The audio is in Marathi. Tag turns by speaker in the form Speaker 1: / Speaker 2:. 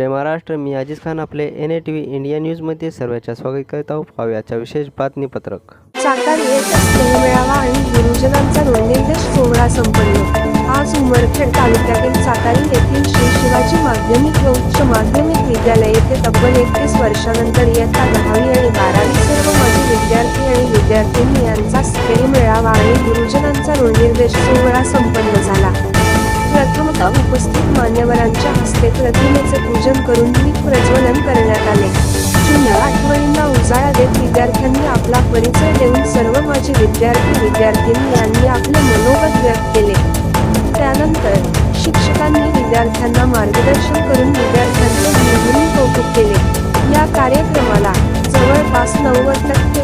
Speaker 1: जय महाराष्ट्र मी अजिज खान आपले N A T V India न्यूजमध्ये सर्वांच्या स्वागत करत आहोत. पाहूयाच्या विशेष बातमीपत्रक.
Speaker 2: सातारा येत स्नेहमेळावा आणि गुरुजनांचा निर्देश सोहळा संपन्न. आज उमरखेड तालुक्यातील सातारी येथील श्री शिवाजी माध्यमिक व उच्च माध्यमिक विद्यालय येथे तब्बल एकतीस वर्षानंतर इयत्ता दहावी आणि बारावी सर्व माजी विद्यार्थी आणि विद्यार्थिनी यांचा स्नेहमेळावा आणि गुरुजनांचा निर्देश सोहळा संपन्न झाला. मान्यवरांच्या हस्ते प्रतिमेचे पूजन करून दीप प्रज्वलन करण्यात आले. जुन्या आठवणींना उजाळा देत विद्यार्थ्यांनी आपला परिचय देऊन सर्व माझे विद्यार्थी विद्यार्थिनी यांनी आपले मनोगत व्यक्त केले. त्यानंतर शिक्षकांनी विद्यार्थ्यांना मार्गदर्शन करून विद्यार्थ्यांचे कौतुक केले. या कार्यक्रमाला जवळपास नव्वद टक्के